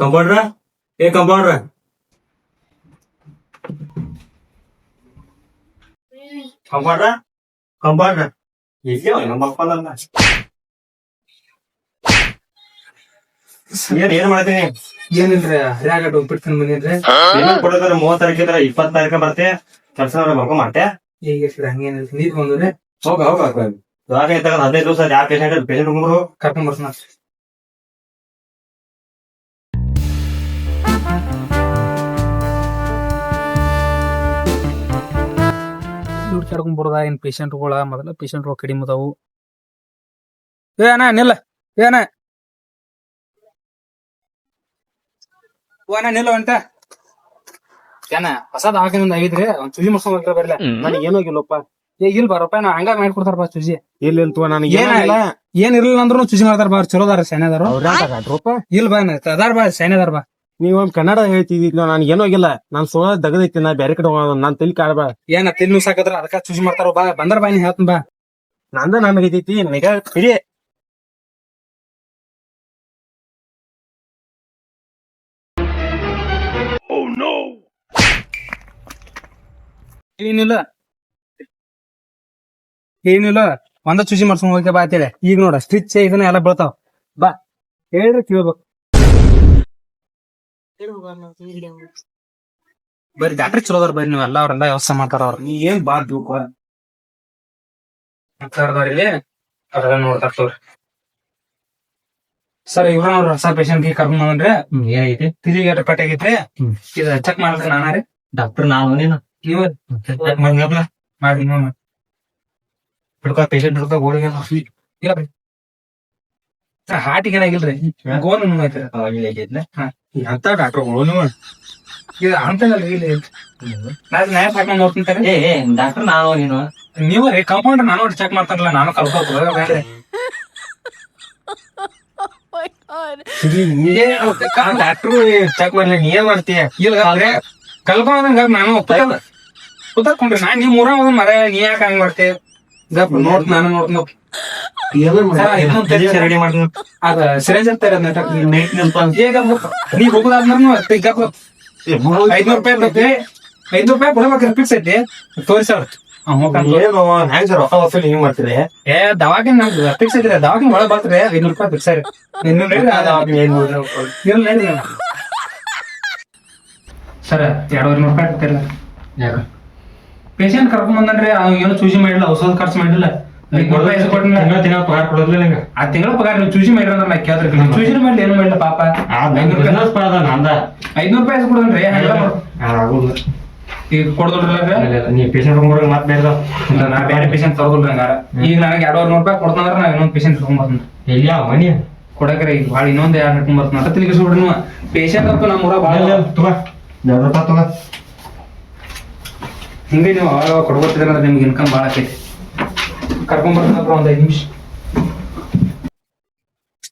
ಕಂಪೌಂಡ್ರ ಏ ಕಂಪೌಂಡ್ರ ಕಂಪೌಂಡ್ರ ಕಂಪೌಂಡ್ರ ಎಲ್ಲಿ ನಮ್ಮ ಮಕ್ಕಳಲ್ಲ ಏನ್ ಏನ್ ಮಾಡ್ತೀನಿ ಏನಿಲ್ರಿ ಹರ್ಯಾಗ ಉಪ್ಪಿಟ್ಟು ಬಂದಿನ್ರಿ ಪೇಮೆಂಟ್ ಕೊಡೋದ್ರ ಮೂವತ್ ತಾರೀಕು ಇದ್ರ ಇಪ್ಪತ್ ತಾರೀಕ ಬರ್ತೆ ಕೆಲಸ ಬರ್ಕೊ ಮಾಡ್ತೆ ಈಗ ಹಂಗೇನಿಲ್ರಿ ನೀರ್ ಬಂದ್ರಿ ಹೋಗ ಹೋಗ ಇವಾಗ ಇದ್ದಾಗ ಹದಿನೈದು ದಿವಸ ಯಾವ ಪೇಷಂಟ್ ಪೇಷಂಟ್ ಕರ್ಕೊಂಡ್ ಬರ್ಸನ ದುಡ್ಡು ಕರ್ಕೊಂಡ್ ಬರೋದ ಏನ್ ಪೇಷಂಟ್ಗಳ ಮೊದಲ ಪೇಷಂಟ್ಗಳು ಕಡಿಮೆ ಅದಾವು ಏ ಅಣ್ಣ ನಿಲ್ಲ ಏ ಅಣ್ಣ ಓ ಅಣ್ಣ ನಿಲ್ಲ ಅಂತ ಏನ ಹೊಸದ ದವಾಖಾನೆ ಆಗಿದ್ರೆ ಒಂದ್ ಚುಜಿ ಮಾಡ್ಸ್ಕೊಂಡ್ ಬರ್ತಾರ ಬರ್ಲ ನನಗೆ ಏನೋಗಿಲ್ಲಪ್ಪ ಏ ಇಲ್ಲ ಬಾರಪ್ಪ ನಾ ಹಂಗ ಮಾಡ್ಕೊಡ್ತಾರಪ್ಪ ಚುಜಿ ಇಲ್ಲ ಅಂತ ನನಗೆ ಏನಿಲ್ಲ ಏನ್ ಇರ್ಲಿಲ್ಲ ಅಂದ್ರೂ ಚುಜಿ ಮಾಡ್ತಾರ ಬಾ ಚಲೋ ಅದಾರ ಸೈನ್ಯದಾರು ಇಲ್ಲ ಬಾ ಅದಾರ ಬಾ ಸೈನ್ಯದಾರ ಬಾ ನೀವ್ ಒಂದ್ ಕನ್ನಡ ಹೇಳ್ತಿದ್ದಿ ನಾನು ಏನೋ ಆಗಿಲ್ಲ ನಾನ್ ಸೋನ ದಗದೈತಿ ನಾ ಬೇರೆ ಕಡೆ ಹೋಗೋದು ನಾನ್ ತಿಳಿ ಕಾಡ್ಬಾ ಏನ ತಿನ್ನು ಸಾಕದ್ರ ಅದಕ್ಕ ಚುಜಿ ಮಾಡ್ತಾರ ಬಾ. ಬಂದ್ರ ಬಾ ನೀ ಹೇಳ್ತನ್ ಬಾ. ನಂದ ನನಗೈತಿ ನಿಗ ನೋ ಏನಿಲ್ಲ. ಏನಿಲ್ಲ. ಒಂದ ಚುಜಿ ಮಾಡ್ಸ್ಕೊಂಡ್ ಹೋಗಿ ಬಾ ಅಂತೇಳಿ. ಈಗ ನೋಡ ಸ್ಟಿಚ್ ಇದನ್ನ ಎಲ್ಲ ಬೀಳ್ತಾವ. ಬಾ. ಹೇಳ್ರಿ ಕೇಳ್ಬೇಕು ಬರ್ರಿ ಡಾಕ್ಟರ್ ಚಲೋ ಅದಾರ ಬರ್ರಿ ನೀವೆಲ್ಲ ಅವ್ರೆಲ್ಲ ವ್ಯವಸ್ಥೆ ಮಾಡ್ತಾರ ಅವ್ರ. ನೀ ಏನ್ ಬಾ ತಿಳ್ಕೊ ಇಲ್ಲಿ ಅವ್ರೆಲ್ಲ ನೋಡ್ತಾರ ತೋರಿ ಸರ್ ಇವ್ರ ಅವ್ರ ಹೊಸ ಪೇಷಂಟ್ ಕರ್ಕೊಂಡ್ ಬಂದ್ರೆ ಏನೈತಿ ತಿರುಗಿ ಪಟ್ಟಿ ಆಗೈತ್ರಿ. ಇದ ಚೆಕ್ ಮಾಡಿದ್ರೆ ನಾನ ರೀ. ಡಾಕ್ಟರ್ ನಾವು ನೀನು? ನೀವ ಮಾಡಿ ನೋಡ ಹಿಡ್ಕೊ ಪೇಷಂಟ್ ಹಿಡ್ಕೊ ಗೋಳಿಗೆ ಇಲ್ಲ ಹಾರ್ಟಿಗೆ ಏನಾಗಿಲ್ರಿ ಗೋನ್ ಐತ್ರಿ ಅಂತ ಡಾಕ್ಟರ್ಗಳು ನೀವು ಇದು ಅಂತಲ್ಲ ಇಲ್ಲಿ ನಾನು ನ್ಯಾಯ ಹಾಕೊಂಡ್ ನೋಡ್ತೀನಿ ಏ ಏ ಡಾಕ್ಟರ್ ನಾವು ನೀನು. ನೀವು ರೀ ಕಂಪೌಂಡರ್ ನಾನು ಚೆಕ್ ಮಾಡ್ತಾರಲ್ಲ ನಾನು ಕಲ್ಕೋಬೇಕು ಡಾಕ್ಟ್ರು ಚೆಕ್ ಮಾಡ್ಲಿ ನೀ ಏನ್ ಮಾಡ್ತೀಯ? ಇಲ್ಲ ಕಲ್ಕೊಂಡಂಗ ನಾನು ಕುತ್ಕೊಂಡ್ರಿ ನಾನು ಊರ ಹೋದ್ ಮರ ನೀ ಯಾಕೆ ಹಂಗ್ ಮಾಡ್ತೀಯ? ಗಪ್ ನೋಡ್ ನಾನು ನೋಡ್ ನೋಡ್. ರೆಡಿ ಮಾಡ್ತೀನಿ. ಅದ ಸಿರೇಂಜ್ ಅಂತ. ಇರೋದ್ ಈಗ ನೀ ಐದ್ನೂರ್ ರೂಪಾಯಿ ಇರ್ತೈತಿ ಐದ್ನೂರ್ ರೂಪಾಯಿ ಕೊಡ್ಬೇಕ್ರಿ ಫಿಕ್ಸ್ ಐತಿ. ಏ ದವಾಖಾನೆ ನಮ್ದು ಫಿಕ್ಸ್ ಐತಿ. ದವಾಖಾನೆ ಒಳಗ್ ಬರ್ತೀರಿ. ಐನೂರು ರೂಪಾಯಿ ಫಿಕ್ಸ್ ಸರ್ ಎರಡೂವರೆ ರೂಪಾಯಿ ಪೇಷಂಟ್ ಕರ್ಕೊಂಡ್ ಬಂದನ್ರಿ. ಏನು ಚೂಸಿ ಮಾಡಿಲ್ಲ ಔಷಧ ಖರ್ಚು ಮಾಡಿಲ್ಲ. ತಿಂಗಳ ತಿಂಗಳ ಪಗಾರ ಕೊಡೋದಿಲ್ಲ ನಂಗೆ ಆ ತಿಂಗಳ ಪಗಾರ ನೀವು ಚೂಸಿ ಮಾಡಿರ ಅಂದ್ರೆ ನಾ ಏನು ಮಾಡಿಲ್ಲ ಪಾಪ. ಬಿಸ್ನೆಸ್ ನಂದ ಐದ್ನೂರ್ ರೂಪಾಯಿ ಎಷ್ಟ್ ಕೊಡನ್ರಿ ಹಂಗೆಲ್ಲ ಮಾಡು. ಈಗ ಕೊಡೋದ್ರಲ್ಲ ನೀ ಪೇಷಂಟ್ ಹುಡುಗರು ಮತ್ತೆ ಬೇರೆ ನಾ ಬೇರೆ ಪೇಷಂಟ್ ತಗೋದಿಲ್ಲ ಹಂಗಾರ. ಈಗ ನನಗೆ ಎರಡೂವರೆ ನೂರು ರೂಪಾಯಿ ಕೊಡ್ತಂದ್ರ ನಾ ಇನ್ನೊಂದು ಪೇಷಂಟ್ ಮನಿ? ಕೊಡಕ್ರೆ ಈಗ ಭಾಳ ಇನ್ನೊಂದು ಯಾರು ನೀವು. ಪೇಷಂಟ್ ಅಂತೂ ನಮ್ಮ ಊರ ಭಾಳ ತಗೋ. ಎರಡು ರೂಪಾಯಿ ತಗೋ. ಹಿಂಗೆ ನೀವು ಅವಾಗ ಕೊಡ್ಬೋತಿದ್ರೆ ನಿಮ್ಗೆ ಇನ್ಕಮ್ ಭಾಳ ಆಕೈತಿ. ಕರ್ಕೊಂಡ್ ಬರ್ತೀನಪ್ಪ ಒಂದ್ ಐದು ನಿಮಿಷ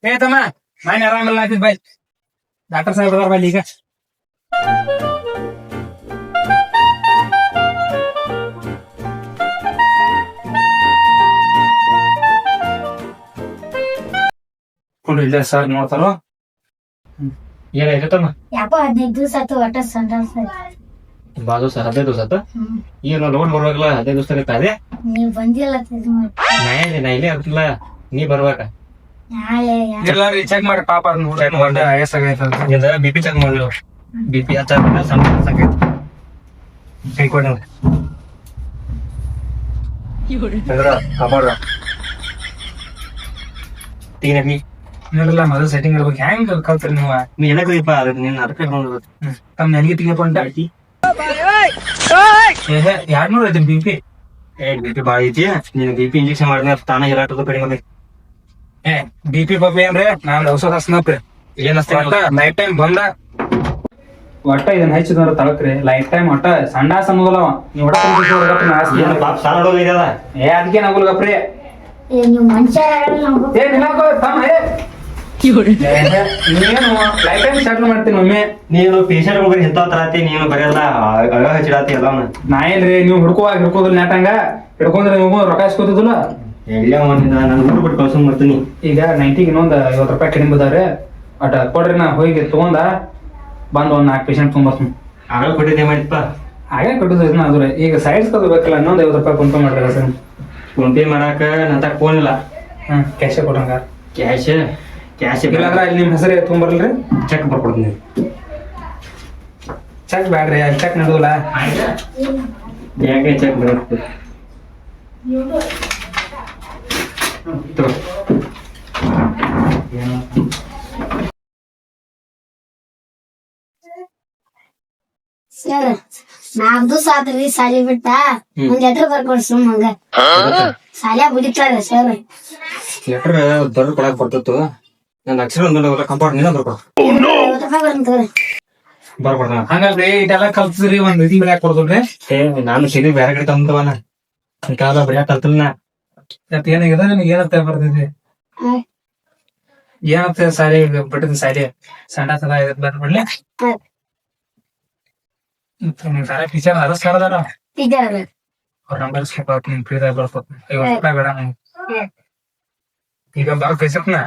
ಏ ತಮ್ಮ ನಾನು ಆರಾಮಿಲ್ಲ ಆಯ್ತಿದ್ ಬಾಯ್ ಡಾಕ್ಟರ್ ಸಾಹೇಬ್ ಅದಾರ ಬಾಯ್ ಈಗ ಕೊಂಡು ಇಲ್ಲ ಸರ್ ನೋಡ್ತಾರೋ ಏನಾಯ್ತು ತಮ್ಮ ಯಾಕೋ ಹದಿನೈದು ದಿವಸ ಆಯ್ತು ಒಟ್ಟ ಸಂಡಾಸ್ ಬಾದು ಸರ್ ಹದಿನೈದು ದಿವಸ ಆತ ಏನು ನೋಡ್ ಬರ್ಬೇಕಲ್ಲ ಹದಿನೈದು ದಿವಸ ಅದೇ ನೀವ್ ಬಂದಿಲ್ಲ ನಾ ಇಲ್ಲಿ ನಾ ಇಲ್ಲೇ ಇರ್ತಿಲ್ಲ. ನೀ ಬರ್ಬೇಕ. ಚೆಕ್ ಮಾಡಿ ಪಾಪ ಅದ್ ಆಗೈತೆ ಅಂತ. ಬಿ ಪಿ ಚೆಕ್ ಮಾಡಿದ್ರು ಬಿ ಪಿ ಹಚ್ಚಾರ ಸಣ್ಣ ಸಾಕೈತಿ ಕೈ ಕೊಡ ನೀ ನೋಡಿಲ್ಲ ಮೊದಲು ಸೆಟ್ಟಿಂಗ್ ಇರ್ಬೇಕು. ಹೆಂಗ್ ಕಲ್ತ್ರಿ ನೀವು? ನೀ ಅದಕ್ಕೆ ನಿನ್ನ ಅದಕ್ಕೆ ತಮ್ಮ ನನಗೆ ತಿಂಗಪ್ಪ ಉಂಟ ಎರಡ್ ನೂರ ಐತಿ ಬಿ ಪಿ ಏ ಬಿ ಪಿ ಭಾಳ ಐತಿ. ನೀನ್ ಬಿ ಪಿ ಇಂಜೆಕ್ಷನ್ ಮಾಡಿದ್ರೆ ತಾನ ಇರಾಟದು ಕಡಿಮೆ ಏ ಬಿ ಪಿ ಪಪ್ಪಿ ಏನ್ರಿ ನಾನ್ ಔಷಧ ಹಸ್ನಪ್ರಿ ಏನಸ್ತ ನೈಟ್ ಟೈಮ್ ಬಂದ. ಒಟ್ಟ ಇದನ್ನ ಹಚ್ಚಿದ್ರ ತಳಕ್ರಿ. ಲೈಫ್ ಟೈಮ್ ಒಟ್ಟ ಸಣ್ಣ ಸಮುದಲವ ನೀವ್ ಒಟ್ಟ ಏನು ಪಾಪ ಏ ಅದಕ್ಕೆ ನಗುಲ್ಗಪ್ರಿ ಏ ನಿಲ್ಲಕೋ ತಮ್ಮ ಏ. ಏ, ನೀವೇನು ಲೈಫ್ ಟೈಮ್ ಸೆಟ್ಲ್ ಮಾಡ್ತೀನಿ ಒಮ್ಮೆ. ನೀನು ಪೇಷಂಟ್ ಹೋಗಿ ಇಂಥ ತರತಿ ನೀನು ಬರೆಯಲ್ಲ ಅಗ ಹಚ್ಚಿಡತಿ ಎಲ್ಲವನ್ನ ನಾ ಏನ್ರಿ ನೀವು ಹುಡ್ಕೋವಾಗ ಹಿಡ್ಕೋದಿಲ್ಲ ನೆಟ್ಟಂಗ ಹಿಡ್ಕೊಂಡ್ರೆ ನೀವು ರೊಕ್ಕ ಇಸ್ಕೊತಿದಿಲ್ಲ ಎಲ್ಲ ಒಂದಿನ ನಾನು ಊರು ಬಿಟ್ಟು ಕಳ್ಸಂಗ್ ಮಾಡ್ತೀನಿ. ಈಗ ನೈಂಟಿಗೆ ಇನ್ನೊಂದು ಐವತ್ತು ರೂಪಾಯಿ ಕಡಿಮೆ ಬದಾವ್ರಿ ಅಟ ಕೊಡ್ರಿ ನಾ ಹೋಗಿ ತಗೊಂಡ ಬಂದು ಒಂದು ನಾಲ್ಕು ಪೇಷಂಟ್ ತೊಗೊಂಬರ್ತೀನಿ. ಆಗ ಕೊಟ್ಟಿದ್ದೆ ಮಾಡಿಪ್ಪ ಹಾಗೆ ಕೊಟ್ಟಿದ್ದು ಅದ್ರ ಈಗ ಸೈಡ್ಸ್ ಬೇಕಲ್ಲ ಇನ್ನೊಂದು ಐವತ್ತು ರೂಪಾಯಿ ಫೋನ್ ಪೇ ಮಾಡ್ರಿ ಸರ್. ಫೋನ್ ಪೇ ಮಾಡಾಕ ನನ್ನ ತಗ ಫೋನ್ ಇಲ್ಲ ಹಾಂ ಕ್ಯಾಶೇ ಕೊಡಂಗ ಕ್ಯಾಶ್ ಕ್ಯಾಶ್ ಇಲ್ಲಾಂದ್ರೆ ಅಲ್ಲಿ ನಿಮ್ಮ ಹೆಸರು ತೊಗೊಂಬರ್ಲ್ರಿ ಚೆಕ್ ಬರ್ಕೊಡ್ತೀನಿ. ಚೆಕ್ ಬ್ಯಾಡ್ರಿ ಅಲ್ಲಿ ಚೆಕ್ ನಡುವಲ್ಲ. ಬ್ಯಾಂಕ್ ಚೆಕ್ ಬರುತ್ತೆ. ಸರ್ ನಾಲ್ಕು ದಿವಸ ಆತ್ರಿ ಸಾಲಿ ಬಿಟ್ಟ? ಒಂದ್ ಲೆಟರ್ ಬರ್ಕೊಡ್ ಸುಮ್ ಹಂಗ. ಸಾಲ್ಯಾಗ ಬಿಡಿತಾರ ಸರ್ ಲೆಟರ್ ದೊಡ್ಡ ಕೊಡಕ್ ಬರ್ತಿತ್ತು. ನನ್ನ ಅಕ್ಷರ ಒಂದು ಕಂಪೌಂಡ್ ನೀನ ಬರ್ಕೊ ಬರ್ಕೊಡ್ತಾನ ಹಂಗಲ್ರಿ ಇದೆಲ್ಲ ಕಲ್ತಿದ್ರಿ ಒಂದ್ ಇದು ಬೆಳ್ಯಾಕ ಕೊಡ್ತಲ್ರಿ ಏ ನಾನು ಸಿಡಿ ಬೇರೆ ಕಡೆ ತಂದವನ ಕಾಲ ಬರಿಯಾಕ ಕಲ್ತಿಲ್ಲ ನಾ ಮತ್ ಏನಾಗಿದೆ? ನಿನಗೆ ಏನಂತ ಬರ್ತೈತಿ ಹ್ಮ್. ಏನಂತ ಸಾಲಿ ಬಿಟ್ಟಿದ್ ಸಾರಿ. ಸಣ್ಣ ಸಲ ಇದಕ್ ಬರ್ಬಿಡ್ಲಿ ಸಾಲ ಟೀಚರ್ ಸರ್ ಅಲ್ಲ ಅವ್ರ ನಂಬರ್ ಸ್ಲಿಪ್ ನಿಮ್ ಫ್ರೀದಾಗ ಬರ್ಕೊತ್. ಐವತ್ತು ರೂಪಾಯಿ ಬೇಡ ನಂಗೆ. ಈಗ ಬರ ಕಳ್ಸಕ್ನ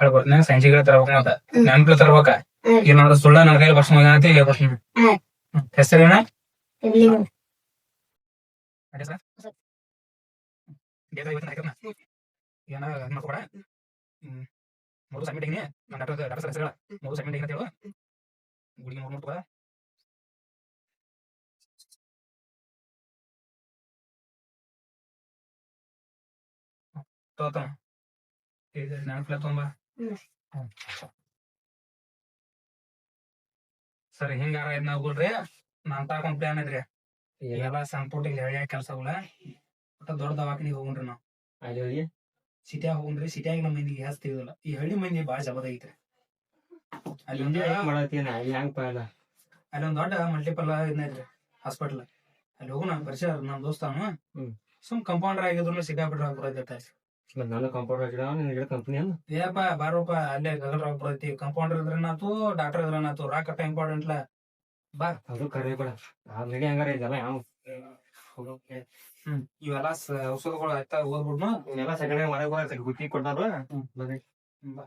ಹಾಂ ಹೊಳೆ ಬರ್ತೀನಿ ಸಂಜೆಗೆ ತರ್ಬೇಕು ಮತ್ತ ನೆನಪು ತರ್ಬೇಕ? ಈಗ ಏನಾದ್ರು ಸುಳ್ಳ ನನ್ನ ಕೈಲಿ ಬರ್ಸ್. ಅಂತ ಈಗ ಹಾಂ ಹೆಸರೇನ ಏನ? ಇದ್ ಮಾಡ್ಕೊಡ ಮೂರು ಸಬ್ಮಿಟ್ ಆಗಿನಿ. ನನ್ನ ಡಾಕ್ಟರ್ ಡಾಕ್ಟರ್ ಮೂರು ಸಬ್ಮಿಟ್ ಆಗಿನ ಹೇಳು. ಗುಡಿ ಮೂರು ಮೂರು ತೋತ ಈಗ ನೆನಪಿಲ್ಲ ತೊಂಬ. ಸರಿ ಹಿಂಗಾರ ಇದ್ನ ಹೋಗ್ರಿ ನಾನ್ ತಾಕೊಂಡ್ ಪ್ಲಾನ್ ಇದ್ರಿ. ಎಲ್ಲ ಸಣ್ಣ ಪುಟ್ಟಿಗೆ ಹಳ್ಳಿಯ ಕೆಲ್ಸಗಳ ಒಟ್ಟ ದೊಡ್ಡ ದವಾಖಾನಿಗೆ ಹೋಗ್ರಿ ನಾವು. ಅಲ್ಲಿ ಸಿಟಿಯಾಗ ಹೋಗ್ರಿ ಸಿಟಿಯಾಗ ನಮ್ಮ ಮಂದಿಗೆ ಜಾಸ್ತಿ ತಿಳಿದಿಲ್ಲ ಈ ಹಳ್ಳಿ ಮಂದಿ ಬಾಳ ಜಬದ ಐತ್ರಿ. ಅಲ್ಲಿ ಒಂದು ಅಲ್ಲಿ ದೊಡ್ಡ ಮಲ್ಟಿಪಲ್ ಇದನ್ನ ಐತ್ರಿ ಹಾಸ್ಪಿಟಲ್ ಅಲ್ಲಿ ಹೋಗು ನಾನ್ ಪರಿಚಯ ನಮ್ ದೋಸ್ತ. ಸುಮ್ ಕಂಪೌಂಡರ್ ಆಗಿದ್ರು ಸಿಕ್ಕಾಬಿಟ್ರೆ ಆಗ್ಬಿಡೈತೆ ನಾನು ಕಂಪೌಂಡರ್ ಗಿಡ ನಿನ್ನ ಕಂಪ್ನಿ ಅನ್ನ ಏಪ್ಪ ಬಾರಪ್ಪ ಅಲ್ಲೇ ಗಗಲ್ ಆಗ್ಬಿಡೈತಿ ಕಂಪೌಂಡರ್ ಇದ್ರನಾತು ಡಾಕ್ಟರ್ ಇದ್ರನಾತು ಟೈಮ್ ಇಂಪಾರ್ಟೆಂಟ್ ಬಾ. ಅದು ಕರೆ ಬೇಡ ಆಮೇಲೆ ಹಂಗಾರ ಇದೆಲ್ಲ ಯಾವ ಇವೆಲ್ಲ ಔಷಧಗಳು ಆಯ್ತಾ? ಓದ್ಬಿಡ್ನು ಎಲ್ಲ ಸೆಕೆಂಡ್ ಮನೆಗೆ ಬರತ್ತೆ ಗುತ್ತಿ. ಬರ್ರಿ ಬಾ.